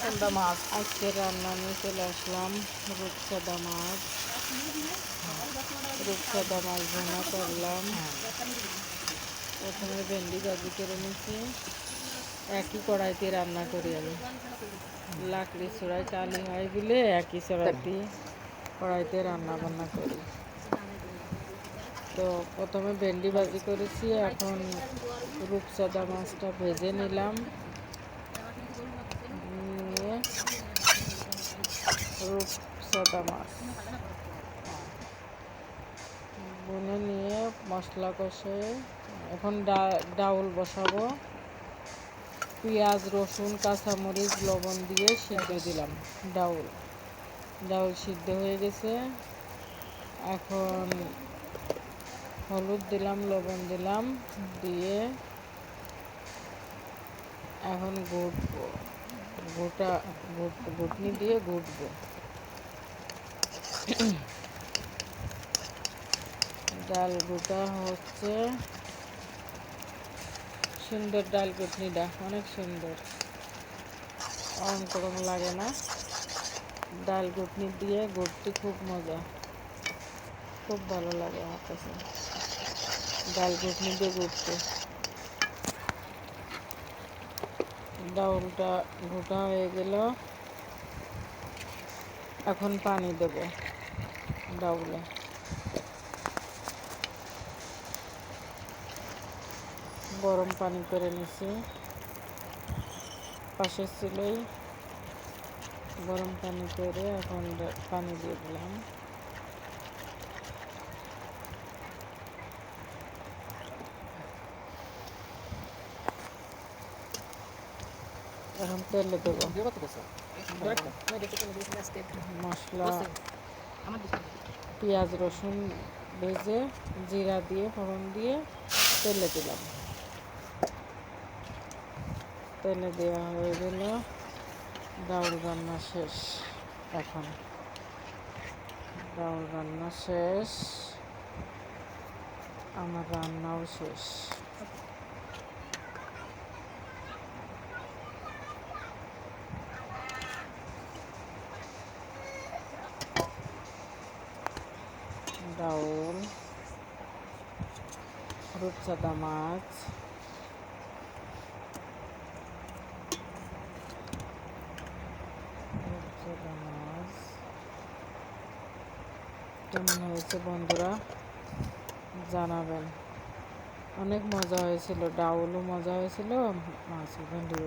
থাকব মাছ আজকে রান্না নিয়ে চলে আসলাম রূপসাদা মাছ। রূপসাদা মাছ ভোনা করলাম। প্রথমে ভেন্ডি ভাজি করে নিচ্ছি একই কড়াইতে রান্না করি আমি। লাকড়ি চড়াই কালি হয় বলে একই চড়াইতে কড়াইতে রান্না বান্না করি। তো প্রথমে ভেন্ডি ভাজি করেছি। এখন রূপসাদা মাছটা ভেজে নিলাম নিয়ে রূপসাদা মাছ। বুনে নিয়ে মশলা কষে, এখন ডাউল বসাবো। পেঁয়াজ, রসুন, কাঁচামরিচ, লবণ দিয়ে সিদ্ধ দিলাম ডাউল। ডাউল সিদ্ধ হয়ে গেছে। এখন হলুদ দিলাম, লবণ দিলাম, দিয়ে এখন ঘুটবো গোটা ঘুট ঘুটনি দিয়ে ঘুটবো ডাল গোটা হচ্ছে সুন্দর ডাল ঘুটনিটা অনেক সুন্দর। অঙ্ক রকম লাগে না। ডাল ঘুটনি দিয়ে ঘুরতে খুব মজা। খুব ভালো লাগে আমার কাছে। ডাল ঘুটনি দিয়ে ঘুরতে ডাউলটা ঘোটা হয়ে গেল। এখন পানি দেব ডাউলে গরম পানি করে নিছি। পাশের চুলোই গরম পানি করে এখন পানি দিয়ে দিলাম। এখন তেলে দেবো। মশলা, পেঁয়াজ রসুন ভেজে জিরা দিয়ে, ফোড়ন দিয়ে তেলে দিলাম। তেলে দেওয়া হয়ে গেল। ডাউল রান্না শেষ এখন। ডাউল রান্না শেষ। আমার রান্নাও শেষ। ডাউল রূপচাঁদা মাছ রূপচাঁদা মাছ। কেমন হয়েছে বন্ধুরা? জানাবেন। অনেক মজা হয়েছিল, ডাউলও মজা হয়েছিল মাছ ভেন্ডিও